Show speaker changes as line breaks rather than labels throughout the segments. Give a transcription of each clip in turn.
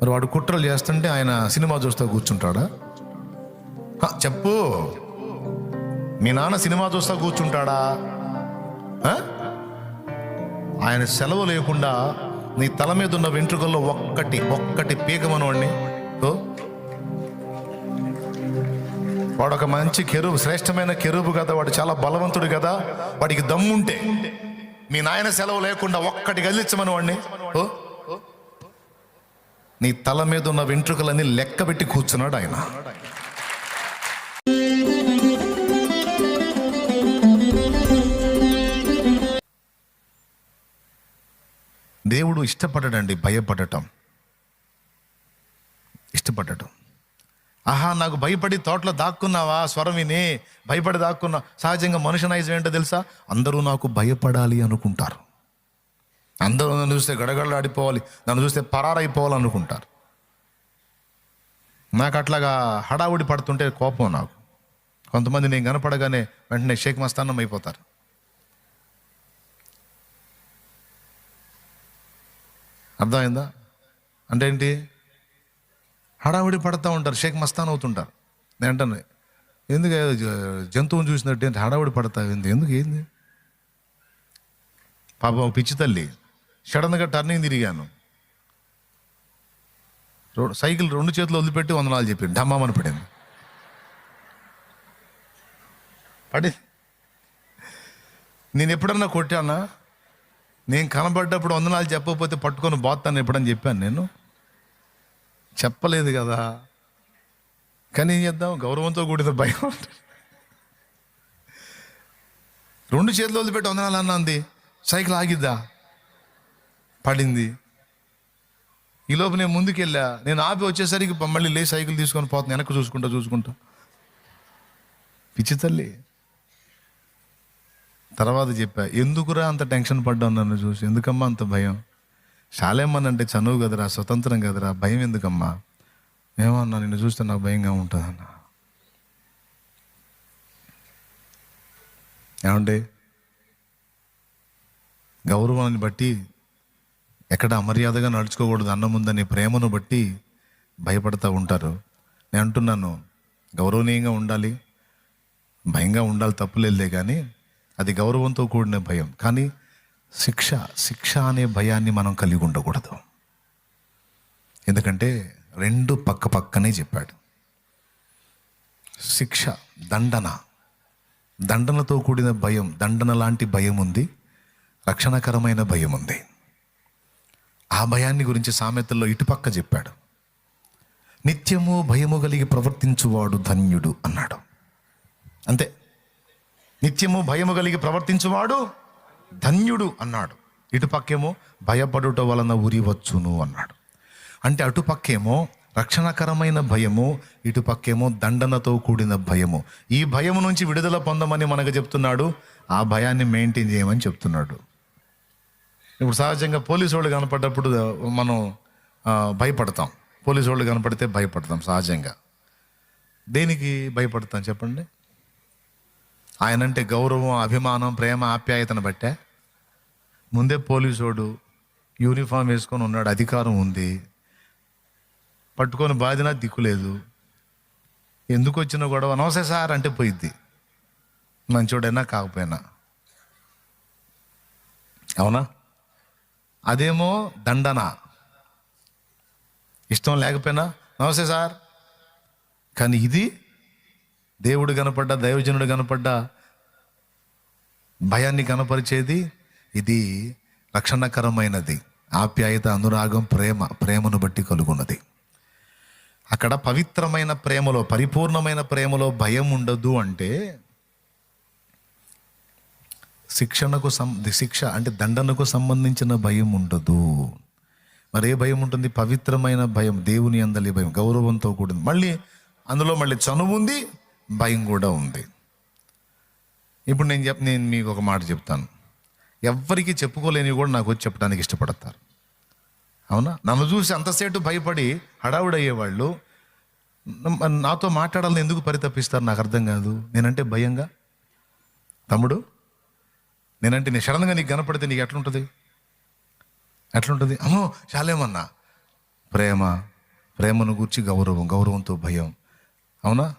మరి వాడు కుట్రలు చేస్తుంటే ఆయన సినిమా చూస్తూ కూర్చుంటాడా? చెప్పు. మీ నాన్న సినిమా చూస్తూ కూర్చుంటాడా? ఆయన సెలవు లేకుండా నీ తల మీద ఉన్న వెంట్రుకల్లో ఒక్కటి ఒక్కటి పీకమనోడిని. వాడు ఒక మంచి కెరువు శ్రేష్టమైన కెరువు కదా వాడు చాలా బలవంతుడు కదా. వాడికి దమ్ముంటే మీ నాయన సెలవు లేకుండా ఒక్కటి కదిలించమని వాడిని ఓ. నీ తల మీద ఉన్న వెంట్రుకలన్నీ లెక్క పెట్టి కూర్చున్నాడు ఆయన. దేవుడు ఇష్టపడడండి భయపడటం. ఇష్టపడటం. ఆహా నాకు భయపడి తోటలో దాక్కున్నావా? స్వరం విని భయపడి దాక్కున్నా సహజంగా మనుషు నైజం ఏంటో తెలుసా? అందరూ నాకు భయపడాలి అనుకుంటారు. అందరూ నన్ను చూస్తే గడగడలాడిపోవాలి నన్ను చూస్తే పరారైపోవాలి అనుకుంటారు నాకు అట్లాగా హడావుడి పడుతుంటే కోపం నాకు. కొంతమంది నేను కనపడగానే వెంటనే షేక్ మస్తానం అయిపోతారు. అర్థమైందా? అంటే ఏంటి? హడావుడి పడతా ఉంటారు షేక్ మస్తాన్ అవుతుంటారు. నేను అంటాను ఎందుకు జంతువుని చూసినట్టు ఏంటి? హడావుడి పడతావు ఎందుకు ఎందుకు ఏంది? పాపం పిచ్చి తల్లి. సడన్గా టర్నింగ్ తిరిగాను. సైకిల్ రెండు చేతులు వదిలిపెట్టి వందనాలు చెప్పింది డమ్మామని పడింది. పడి నేను ఎప్పుడన్నా కొట్టానా? నేను కనబడ్డప్పుడు వందనాలు చెప్పకపోతే పట్టుకొని పోతాను ఎప్పుడని చెప్పాను నేను. చెప్పలేదు కదా. కానీ ఏం చేద్దాం? గౌరవంతో కూడిన భయం రెండు చేతులు వదిలిపెట్టి వందనాలు అన్నది సైకిల్ ఆగిద్దా? పడింది. ఈలోపు నేను ముందుకెళ్ళా. నేను ఆపి వచ్చేసరికి మళ్ళీ లే సైకిల్ తీసుకొని పోతున్నా. వెనక్కి చూసుకుంటా చూసుకుంటా. పిచ్చి తల్లి. తర్వాత చెప్పా ఎందుకురా అంత టెన్షన్ పడ్డావు నన్ను చూసి? ఎందుకమ్మా అంత భయం? శాలేమ్మన్ చనువు కదరా స్వతంత్రం కదరా భయం ఎందుకమ్మా? ఏమన్నా నిన్ను చూస్తే నాకు భయంగా ఉంటుందన్న. ఏమంటే గౌరవాన్ని బట్టి ఎక్కడ అమర్యాదగా నడుచుకోకూడదు అన్నం ఉందని ప్రేమను బట్టి భయపడతా ఉంటారు. నేను అంటున్నాను గౌరవనీయంగా ఉండాలి భయంగా ఉండాలి తప్పులేదులే కానీ అది గౌరవంతో కూడిన భయం. కానీ శిక్ష శిక్ష అనే భయాన్ని మనం కలిగి ఉండకూడదు. ఎందుకంటే రెండు పక్క పక్కనే చెప్పాడు. శిక్ష దండన. దండనతో కూడిన భయం దండన లాంటి భయం ఉంది రక్షణకరమైన భయం ఉంది. ఆ భయాన్ని గురించి సామెతల్లో ఇటుపక్క చెప్పాడు. నిత్యము భయము కలిగి ప్రవర్తించువాడు ధన్యుడు అన్నాడు. అంతే. నిత్యము భయము కలిగి ప్రవర్తించువాడు ధన్యుడు అన్నాడు. ఇటుపక్కేమో భయపడుట వలన ఉరివచ్చును అన్నాడు. అంటే అటుపక్కేమో రక్షణకరమైన భయము ఇటుపక్కేమో దండనతో కూడిన భయము. ఈ భయము నుంచి విడుదల పొందమని మనకు చెప్తున్నాడు. ఆ భయాన్ని మెయింటైన్ చేయమని చెప్తున్నాడు. ఇప్పుడు సహజంగా పోలీసు వాళ్ళు కనపడ్డప్పుడు మనం భయపడతాం. పోలీసు వాళ్ళు కనపడితే భయపడతాం సహజంగా. దేనికి భయపడతాం చెప్పండి? ఆయనంటే గౌరవం అభిమానం ప్రేమ ఆప్యాయతను బట్టే ముందే పోలీసోడు యూనిఫామ్ వేసుకొని ఉన్నాడు అధికారం ఉంది. పట్టుకొని బాధినా దిక్కులేదు ఎందుకు వచ్చిన గొడవ? నమస్తే సార్ అంటే పోయిద్ది. మంచోడైనా కాకపోయినా. అవునా? అదేమో దండన. ఇష్టం లేకపోయినా నమస్తే సార్. కానీ ఇది దేవుడు కనపడ్డా దైవజనుడు కనపడ్డా భయాన్ని కనపరిచేది ఇది రక్షణకరమైనది ఆప్యాయత అనురాగం ప్రేమ ప్రేమను బట్టి కలుగున్నది. అక్కడ పవిత్రమైన ప్రేమలో పరిపూర్ణమైన ప్రేమలో భయం ఉండదు అంటే శిక్షణకు సం శిక్ష అంటే దండనకు సంబంధించిన భయం ఉండదు. మరి ఏ భయం ఉంటుంది? పవిత్రమైన భయం దేవుని అందలి భయం గౌరవంతో కూడింది. మళ్ళీ అందులో మళ్ళీ చనువు ఉంది భయం కూడా ఉంది. ఇప్పుడు నేను చెప్ నేను మీకు ఒక మాట చెప్తాను. ఎవ్వరికి చెప్పుకోలేనివి కూడా నాకు వచ్చి చెప్పడానికి ఇష్టపడతారు. అవునా? నన్ను చూసి అంతసేటు భయపడి హడావుడయ్యేవాళ్ళు నాతో మాట్లాడాలని ఎందుకు పరితపిస్తారు? నాకు అర్థం కాదు. నేనంటే భయంగా? తమ్ముడు? నేనంటే నేను సడన్గా నీకు కనపడితే నీకు ఎట్లుంటుంది? ఎట్లుంటుంది? అమ్మో చాలేమన్నా. ప్రేమ ప్రేమను గూర్చి గౌరవం గౌరవంతో భయం. అవునా?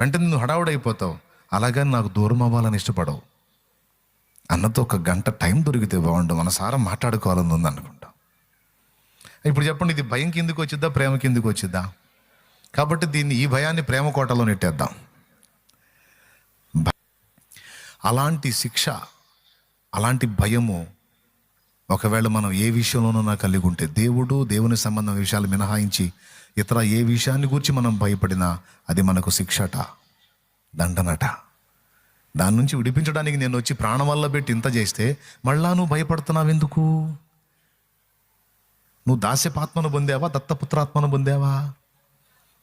వెంటనే నువ్వు హడావుడైపోతావు. అలాగని నాకు దూరం అవ్వాలని ఇష్టపడవు. అన్నతో ఒక గంట టైం దొరికితే బాగుండు. మన సారం మాట్లాడుకోవాలని ఉంది అనుకుంటా. ఇప్పుడు చెప్పండి ఇది భయం కిందకు వచ్చిద్దా ప్రేమ కిందకు వచ్చిద్దా? కాబట్టి దీన్ని ఈ భయాన్ని ప్రేమ కోటలో నెట్టేద్దాం. అలాంటి శిక్ష అలాంటి భయము ఒకవేళ మనం ఏ విషయంలోనైనా కలిగి ఉంటే దేవుడు దేవుని సంబంధం విషయాలు మినహాయించి ఇతర ఏ విషయాన్ని గురించి మనం భయపడినా అది మనకు శిక్షట దండనట. దాని నుంచి విడిపించడానికి నేను వచ్చి ప్రాణం వల్ల పెట్టి ఇంత చేస్తే మళ్ళా నువ్వు భయపడుతున్నావు ఎందుకు? నువ్వు దాస్యపాత్మను పొందావా? దత్తపుత్రాత్మను పొందావా?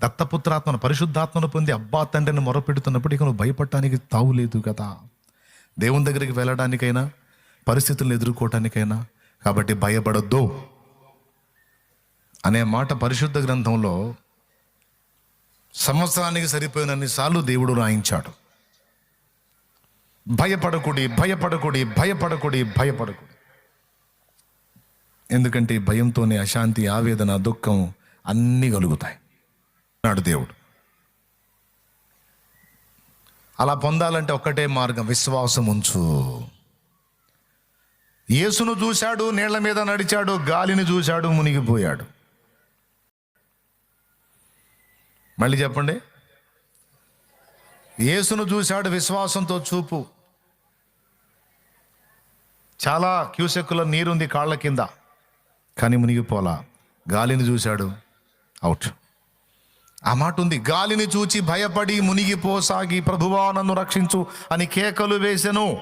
దత్తపుత్రాత్మను పరిశుద్ధాత్మను పొంది అబ్బా తండ్రిని మొరపెడుతున్నప్పుడు ఇక నువ్వు భయపడటానికి తావులేదు కదా. దేవుని దగ్గరికి వెళ్ళడానికైనా పరిస్థితులను ఎదుర్కోవటానికైనా కాబట్టి భయపడొద్దు అనే మాట పరిశుద్ధ గ్రంథంలో సంవత్సరానికి సరిపోయినన్నిసార్లు దేవుడు రాయించాడు. భయపడకుడి భయపడకుడి భయపడకుడి భయపడకుడి. ఎందుకంటే భయంతోనే అశాంతి ఆవేదన దుఃఖం అన్నీ కలుగుతాయి. నాడు దేవుడు. అలా పొందాలంటే ఒక్కటే మార్గం విశ్వాసం ఉంచు. యేసును చూశాడు నీళ్ళ మీద నడిచాడు గాలిని చూశాడు మునిగిపోయాడు. మళ్ళీ చెప్పండి. యేసును చూశాడు విశ్వాసంతో చూపు. చాలా క్యూసెక్కుల నీరుంది కాళ్ళ కింద కానీ మునిగిపోలా. గాలిని చూశాడు అవుట్. ఆ మాట ఉంది గాలిని చూచి భయపడి మునిగిపోసాగి ప్రభువా నన్ను రక్షించు అని కేకలు వేసెను.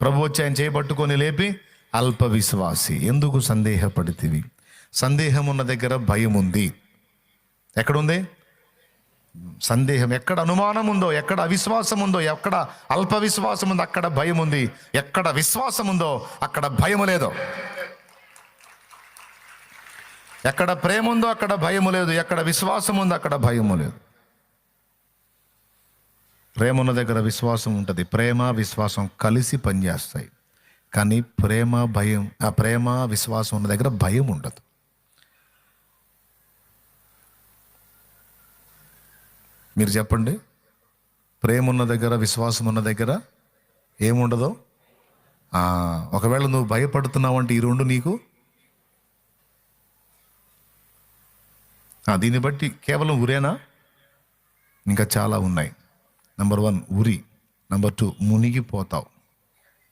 ప్రభు వచ్చి ఆయన చేపట్టుకొని లేపి అల్ప విశ్వాసి ఎందుకు సందేహపడితివి? సందేహం ఉన్న దగ్గర భయం ఉంది ఎక్కడుంది? సందేహం ఎక్కడ అనుమానం ఉందో ఎక్కడ అవిశ్వాసం ఉందో ఎక్కడ అల్ప విశ్వాసం ఉందో అక్కడ భయం ఉంది ఎక్కడ విశ్వాసం ఉందో అక్కడ భయం లేదో. ఎక్కడ ప్రేమ ఉందో అక్కడ భయము లేదు ఎక్కడ విశ్వాసం ఉందో అక్కడ భయము లేదు. ప్రేమ ఉన్న దగ్గర విశ్వాసం ఉంటుంది ప్రేమ విశ్వాసం కలిసి పనిచేస్తాయి. కానీ ప్రేమ భయం ఆ ప్రేమ విశ్వాసం ఉన్న దగ్గర భయం ఉండదు. మీరు చెప్పండి ప్రేమ ఉన్న దగ్గర విశ్వాసం ఉన్న దగ్గర ఏముండదు? ఒకవేళ నువ్వు భయపడుతున్నావు అంటే ఈ రెండు నీకు దీన్ని బట్టి కేవలం ఉరేనా? ఇంకా చాలా ఉన్నాయి. నంబర్ వన్ ఉరి. నంబర్ టూ మునిగిపోతావు.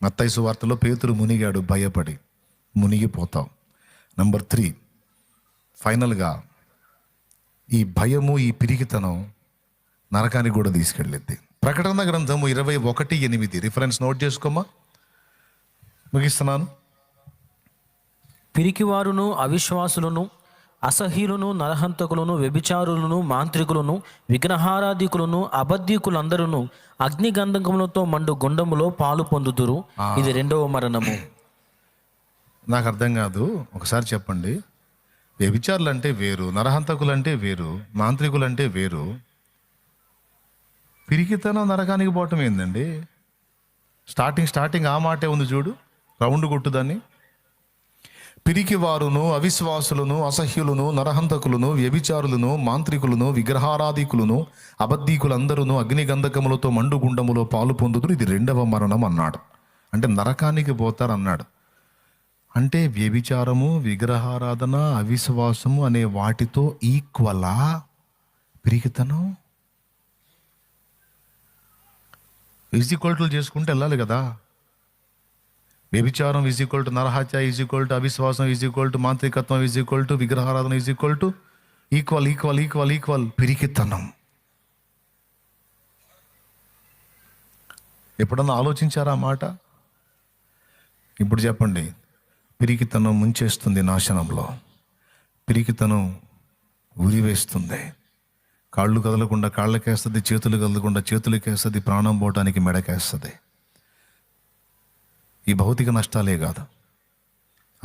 మత్తైసు వార్తలో పేతురు మునిగాడు భయపడి మునిగిపోతావు. నంబర్ త్రీ ఫైనల్గా ఈ భయము ఈ పిరిగితనం నరకానికి కూడా తీసుకెళ్ళింది. ప్రకటన గ్రంథము ఇరవై ఒకటి ఎనిమిది. రిఫరెన్స్ నోట్ చేసుకోమా ముగిస్తున్నాను.
పిరికివారును అవిశ్వాసులను అసహ్యులను నరహంతకులను వ్యభిచారులను మాంత్రికులను విగ్రహారాధికులను అబద్ధికులందరూ అగ్నిగంధకములతో మండు గుండములో పాలు పొందుదురు. ఇది రెండవ మరణము.
నాకు అర్థం కాదు. ఒకసారి చెప్పండి. వ్యభిచారులు అంటే వేరు నరహంతకులు అంటే వేరు మాంత్రికులు అంటే వేరు. పిరికితనం నరకానికి పోవటం ఏందండి? స్టార్టింగ్ స్టార్టింగ్ ఆ మాటే ఉంది చూడు. రౌండ్ కొట్టుదాన్ని పిరికివారును అవిశ్వాసులను అసహ్యులను నరహంతకులను వ్యభిచారులను మాంత్రికులను విగ్రహారాధికులను అబద్ధీకులందరూ అగ్నిగంధకములతో మండుగుండములో పాలు పొందుతూ ఇది రెండవ మరణం అన్నాడు. అంటే నరకానికి పోతారన్నాడు. అంటే వ్యభిచారము విగ్రహారాధన అవిశ్వాసము అనే వాటితో ఈక్వలా? పిరికితనం? ఈక్వల్టులు చేసుకుంటే వెళ్ళాలి కదా. వ్యభిచారం ఈజ్ ఈక్వల్ టు నరహత్య ఈజ్ ఈక్వల్ టు అవిశ్వాసం ఈజ్ ఈక్వల్ టు మాంత్రికత్వం ఈజ్ ఈక్వల్ టు విగ్రహారాధన is equal to equal equal equal equal పిరికితనం ఎప్పుడన్నా ఆలోచించారా మాట? ఇప్పుడు చెప్పండి. పిరికితనం ముంచేస్తుంది నాశనంలో. పిరికితనం ఉరివేస్తుంది. కాళ్ళు కదలకుండా కాళ్ళకేస్తుంది చేతులు కదలకుండా చేతులకేస్తుంది ప్రాణం పోవటానికి మెడకేస్తుంది. ఈ భౌతిక నష్టాలే కాదు.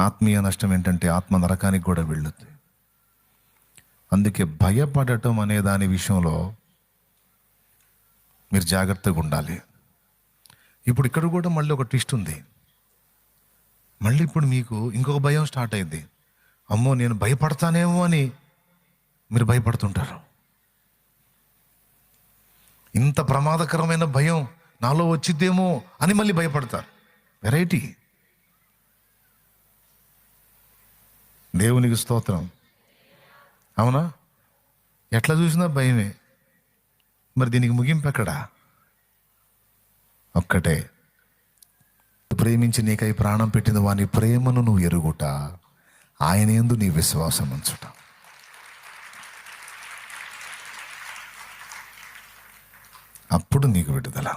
ఆత్మీయ నష్టం ఏంటంటే ఆత్మ నరకానికి కూడా వెళ్ళుద్ది. అందుకే భయపడటం అనే దాని విషయంలో మీరు జాగ్రత్తగా ఉండాలి. ఇప్పుడు ఇక్కడ కూడా మళ్ళీ ఒక ట్విస్ట్ ఉంది. మళ్ళీ ఇప్పుడు మీకు ఇంకొక భయం స్టార్ట్ అయింది. అమ్మో నేను భయపడతానేమో అని మీరు భయపడుతుంటారు. ఇంత ప్రమాదకరమైన భయం నాలో వచ్చిద్దేమో అని మళ్ళీ భయపడతారు. వెరైటీ. దేవునికి స్తోత్రం. అవునా? ఎట్లా చూసినా భయమే. మరి దీనికి ముగింపు ఎక్కడా? ఒక్కటే. ప్రేమించి నీకై ప్రాణం పెట్టిన వాని ప్రేమను నువ్వు ఎరుగుట. ఆయన ఎందు నీ విశ్వాసం ఉంచుట. అప్పుడు నీకు విడుదల.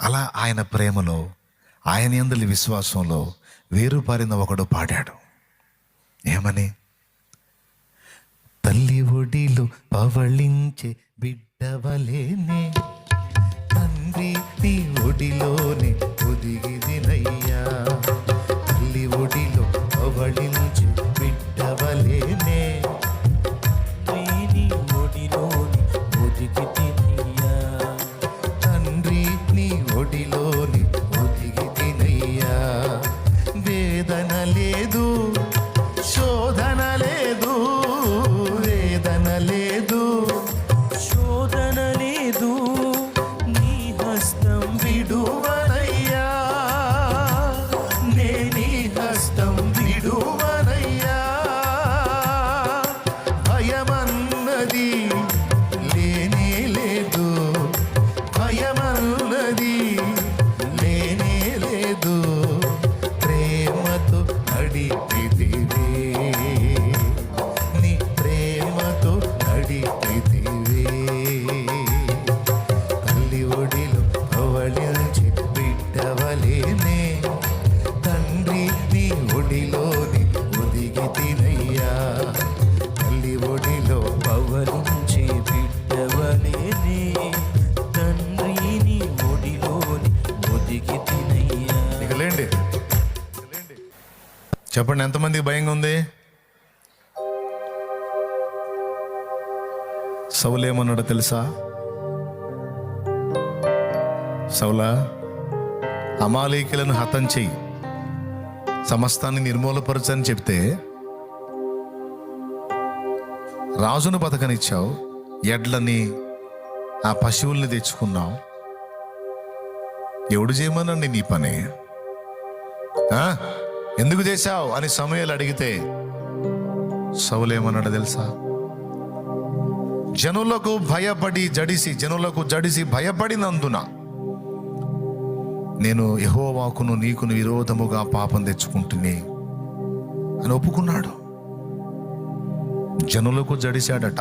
అలా ఆయన ప్రేమలో ఆయన ఎందులి విశ్వాసంలో వేరుపారిన ఒకడు పాడాడు. ఏమని? తల్లి ఒడిలో పవళించే బిడ్డవలేనే తండ్రి నీ ఒడిలోనే ఒదిగిదినయ్యా చెప్పండి ఎంతమందికి భయంగా ఉంది? సౌలేమన్నాడు తెలుసా? సౌలా అమాలేకులను హతం చెయ్యి. సమస్తాన్ని నిర్మూలపరచని చెప్తే రాజును బతకనిచ్చావు ఎడ్లని ఆ పశువుల్ని తెచ్చుకున్నావు. ఎవడు చేయమనండి నీ పని? ఎందుకు చేశావు అని సమయాలు అడిగితే సవులేమన్నాడు తెలుసా? జనులకు భయపడి జడిసి జనులకు జడిసి భయపడినందున నేను యహోవాకును నీకును విరోధముగా పాపం తెచ్చుకుంటుని అని ఒప్పుకున్నాడు. జనులకు జడిశాడట.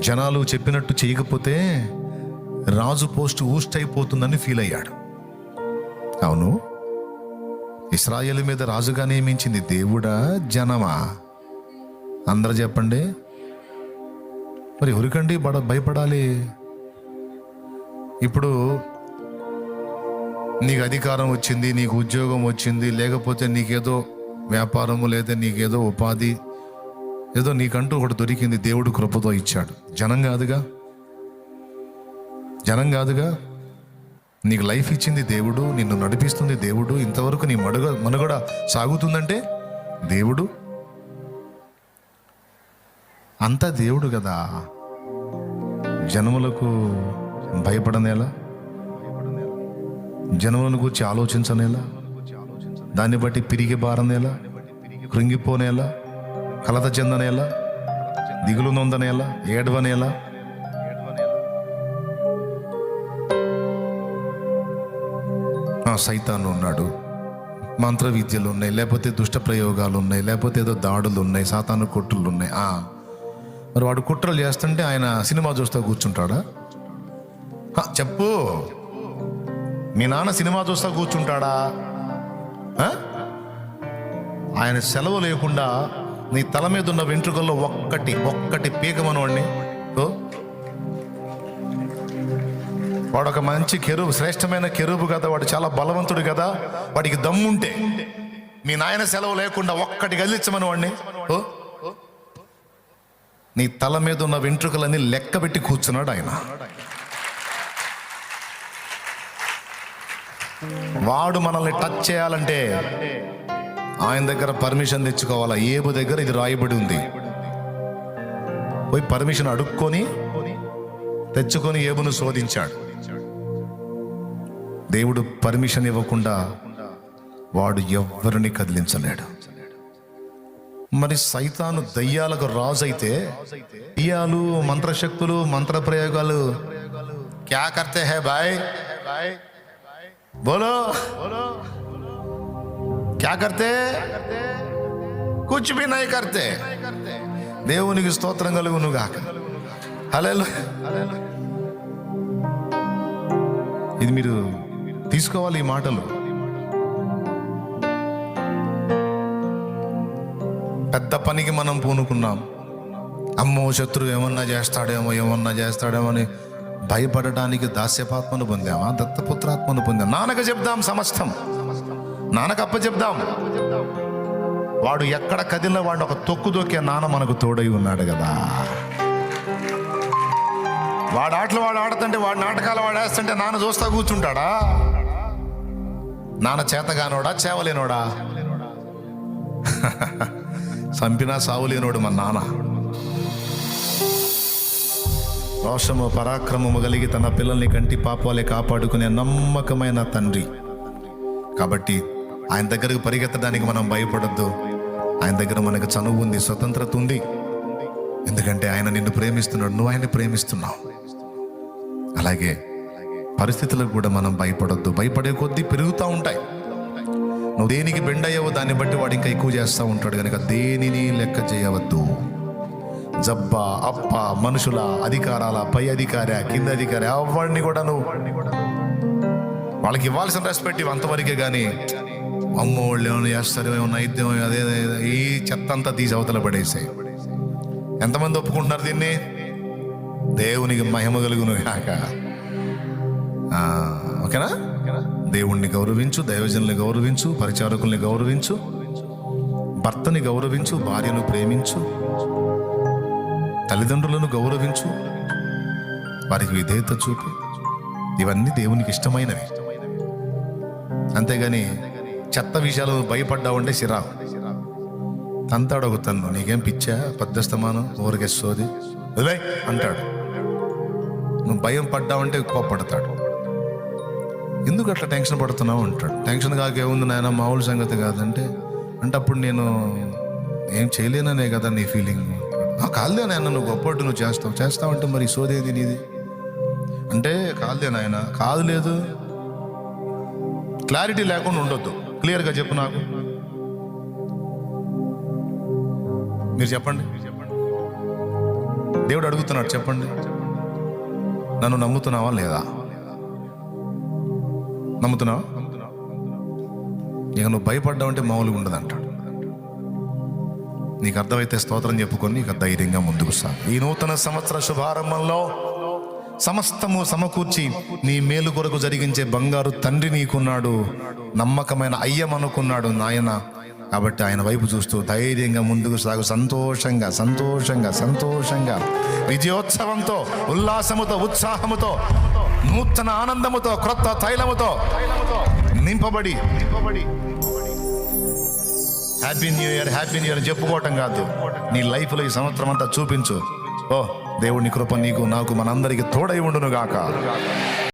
జనాలు చెప్పినట్టు చేయకపోతే రాజు పోస్ట్ ఊస్ట్ అయిపోతుందని ఫీల్ అయ్యాడు అవును? ఇస్రాయేల్ మీద రాజుగా నియమించింది దేవుడా జనమా? అందరు చెప్పండి. మరి ఎవరికండి బడ భయపడాలి? ఇప్పుడు నీకు అధికారం వచ్చింది నీకు ఉద్యోగం వచ్చింది లేకపోతే నీకేదో వ్యాపారము లేదా నీకేదో ఉపాధి ఏదో నీకంటూ ఒకటి దొరికింది దేవుడు కృపతో ఇచ్చాడు. జనం కాదుగా? జనం కాదుగా? నీకు లైఫ్ ఇచ్చింది దేవుడు నిన్ను నడిపిస్తుంది దేవుడు ఇంతవరకు నీ మడుగ మనుగడ సాగుతుందంటే దేవుడు? అంతా దేవుడు కదా. జనములకు భయపడనేలా? జనములను గురించి ఆలోచించనేలా? దాన్ని బట్టి పిరిగి బారనేలా? కృంగిపోనేలా? కలత చెందనేలా? దిగులు నొందనేలా? ఏడవనేలా? సైతాను ఉన్నాడు. మంత్ర విద్యలు ఉన్నాయి లేకపోతే దుష్ట ప్రయోగాలు ఉన్నాయి లేకపోతే ఏదో దాడులు ఉన్నాయి సాతాను కుట్రలు ఉన్నాయి ఆ. మరి వాడు కుట్రలు చేస్తుంటే ఆయన సినిమా చూస్తూ కూర్చుంటాడా? చెప్పు. మీ నాన్న సినిమా చూస్తా కూర్చుంటాడా? ఆయన సెలవు లేకుండా నీ తల మీద ఉన్న వెంట్రుకల్లో ఒక్కటి ఒక్కటి పీకమనవాడిని ఓ. వాడు ఒక మంచి కెరువు శ్రేష్టమైన కెరువు కదా వాడు చాలా బలవంతుడు కదా వాడికి దమ్ముంటే మీ నాయన సెలవు లేకుండా ఒక్కటి గదిలించమని వాడిని ఓ? నీ తల మీద ఉన్న వెంట్రుకలన్నీ లెక్క పెట్టి కూర్చున్నాడు ఆయన. వాడు మనల్ని టచ్ చేయాలంటే ఆయన దగ్గర పర్మిషన్ తెచ్చుకోవాలా? ఏబు దగ్గర ఇది రాయబడి ఉంది. పోయి పర్మిషన్ అడుక్కొని తెచ్చుకొని ఏబును శోధించాడు. దేవుడు పర్మిషన్ ఇవ్వకుండా వాడు ఎవ్వరిని కదిలించలేడు. మరి సైతాను దయ్యాలకు రాజు అయితే దయ్యాలు మంత్రశక్తులు మంత్ర ప్రయోగాలు క్యా కర్తే హే బాయ్ బోలో. క్యా కర్తే? కుచ్ భీ నై కర్తే. దేవునికి స్తోత్రం కలుగును గాక. హలో ఇది మీరు తీసుకోవాలి ఈ మాటలు. పెద్ద పనికి మనం పూనుకున్నాం. అమ్మో శత్రువు ఏమన్నా చేస్తాడేమో ఏమన్నా చేస్తాడేమో అని భయపడడానికి దాస్యపాత్మను పొందామా? దత్తపుత్రాత్మను పొందాం. నాన్నకు చెప్దాం సమస్తం. నాన్నకప్ప చెప్దాం. వాడు ఎక్కడ కదిలిన వాడు ఒక తొక్కు దొక్కే నాన్న మనకు తోడై ఉన్నాడు కదా. వాడు ఆటలు వాడు ఆడుతుంటే వాడు నాటకాలు వాడు వేస్తుంటే నాన్న చూస్తా కూర్చుంటాడా? నాన్న చేతగానోడా చేవలేనోడా? చంపినా సావులేనోడు మన నాన్న. రోషము పరాక్రమము కలిగి తన పిల్లల్ని కంటి పాపాలే కాపాడుకునే నమ్మకమైన తండ్రి. కాబట్టి ఆయన దగ్గరకు పరిగెత్తడానికి మనం భయపడద్దు. ఆయన దగ్గర మనకు చనువు ఉంది స్వతంత్రత ఉంది. ఎందుకంటే ఆయన నిన్ను ప్రేమిస్తున్నాడు నువ్వు ఆయన ప్రేమిస్తున్నావు. అలాగే పరిస్థితులకు కూడా మనం భయపడొద్దు. భయపడే కొద్దీ పెరుగుతూ ఉంటాయి. నువ్వు దేనికి బెండ్ అయ్యావో దాన్ని బట్టి వాడు ఇంకా ఎక్కువ చేస్తూ ఉంటాడు. కనుక దేనిని లెక్క చేయవద్దు. జబ్బ అప్ప మనుషుల అధికారాల పై అధికార కింద అధికారి ఎవరిని కూడా నువ్వు. వాళ్ళకి ఇవ్వాల్సిన రెస్పెక్ట్ ఇవి అంతవరకే కానీ అమ్మో వాళ్ళు ఏమైనా చేస్తారు ఏమైనా అయిద్దేమో అదే ఈ చెత్త అంతా తీసి అవతల పడేసాయి. ఎంతమంది ఒప్పుకుంటున్నారు దీన్ని? దేవునికి మహిమ కలుగును కాక ఓకేనా? దేవుణ్ణి గౌరవించు దైవజనుల్ని గౌరవించు పరిచారకుల్ని గౌరవించు భర్తని గౌరవించు భార్యను ప్రేమించు తల్లిదండ్రులను గౌరవించు వారికి విధేయత చూపు ఇవన్నీ దేవునికి ఇష్టమైనవి. అంతేగాని చెత్త విషయాలు భయపడ్డావంటే సిరా అంతాడు ఒక తన్ను నీకేం పిచ్చా పెద్దస్తమానం ఊరికే సోది? అంటాడు. నువ్వు భయం పడ్డావంటే కోప్పడతాడు. ఎందుకు అట్లా టెన్షన్ పడుతున్నావు అంటాడు. టెన్షన్ కాకేముంది నాయన మామూలు సంగతి కాదంటే. అంటే అప్పుడు నేను ఏం చేయలేననే కదా నీ ఫీలింగ్ కాదులే నాయన నువ్వు గొప్పట్టు నువ్వు చేస్తావు. చేస్తావంటే మరి సోదేది నీది? అంటే కాదులే నాయన కాదు లేదు క్లారిటీ లేకుండా ఉండొద్దు. క్లియర్గా చెప్పు నాకు. మీరు చెప్పండి. దేవుడు అడుగుతున్నాడు చెప్పండి. నన్ను నమ్ముతున్నావా లేదా? నమ్ముతున్నావా? ఇక నువ్వు భయపడ్డావంటే మామూలుగా ఉండదు అంటాడు. నీకు అర్థమైతే స్తోత్రం చెప్పుకొని ఇక ధైర్యంగా ముందుకు సాగు. ఈ నూతన సంవత్సర శుభారంభంలో సమస్తము సమకూర్చి నీ మేలు కొరకు జరిగించే బంగారు తండ్రి నీకున్నాడు. నమ్మకమైన అయ్యమనుకున్నాడు నాయన. కాబట్టి ఆయన వైపు చూస్తూ ధైర్యంగా ముందుకు సాగు. సంతోషంగా సంతోషంగా సంతోషంగా. విజయోత్సవంతో ఉల్లాసముతో ఉత్సాహముతో నూతన ఆనందముతో క్రొత్త తైలముతో నింపబడి నింపబడి happy new year happy new year చెప్పుకోవటం కాదు. నీ లైఫ్లో ఈ సంవత్సరం అంతా చూపించు. ఓ దేవుని కృప నీకు నాకు మనందరికీ తోడై ఉండును గాక